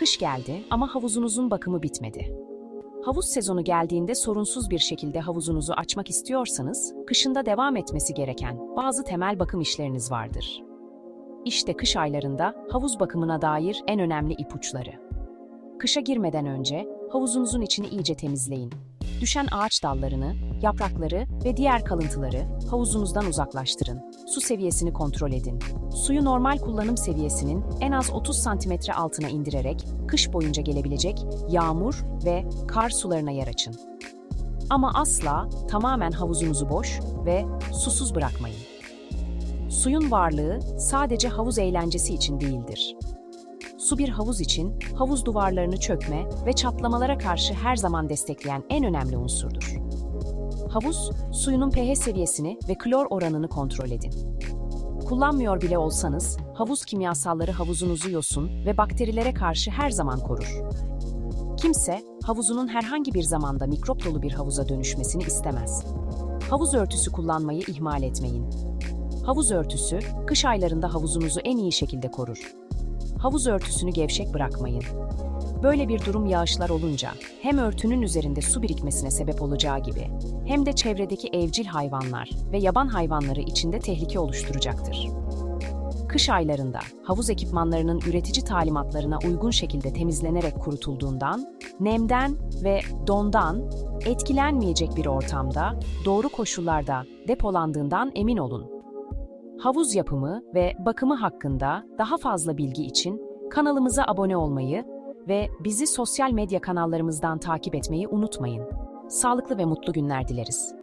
Kış geldi ama havuzunuzun bakımı bitmedi. Havuz sezonu geldiğinde sorunsuz bir şekilde havuzunuzu açmak istiyorsanız, kışında devam etmesi gereken bazı temel bakım işleriniz vardır. İşte kış aylarında havuz bakımına dair en önemli ipuçları. Kışa girmeden önce havuzunuzun içini iyice temizleyin. Düşen ağaç dallarını, yaprakları ve diğer kalıntıları havuzunuzdan uzaklaştırın. Su seviyesini kontrol edin. Suyu normal kullanım seviyesinin en az 30 santimetre altına indirerek kış boyunca gelebilecek yağmur ve kar sularına yer açın. Ama asla tamamen havuzunuzu boş ve susuz bırakmayın. Suyun varlığı sadece havuz eğlencesi için değildir. Su bir havuz için havuz duvarlarını çökme ve çatlamalara karşı her zaman destekleyen en önemli unsurdur. Havuz, suyunun pH seviyesini ve klor oranını kontrol edin. Kullanmıyor bile olsanız, havuz kimyasalları havuzunuzu yosun ve bakterilere karşı her zaman korur. Kimse, havuzunun herhangi bir zamanda mikrop dolu bir havuza dönüşmesini istemez. Havuz örtüsü kullanmayı ihmal etmeyin. Havuz örtüsü, kış aylarında havuzunuzu en iyi şekilde korur. Havuz örtüsünü gevşek bırakmayın. Böyle bir durum yağışlar olunca hem örtünün üzerinde su birikmesine sebep olacağı gibi hem de çevredeki evcil hayvanlar ve yaban hayvanları içinde tehlike oluşturacaktır. Kış aylarında havuz ekipmanlarının üretici talimatlarına uygun şekilde temizlenerek kurutulduğundan, nemden ve dondan etkilenmeyecek bir ortamda, doğru koşullarda depolandığından emin olun. Havuz yapımı ve bakımı hakkında daha fazla bilgi için kanalımıza abone olmayı ve bizi sosyal medya kanallarımızdan takip etmeyi unutmayın. Sağlıklı ve mutlu günler dileriz.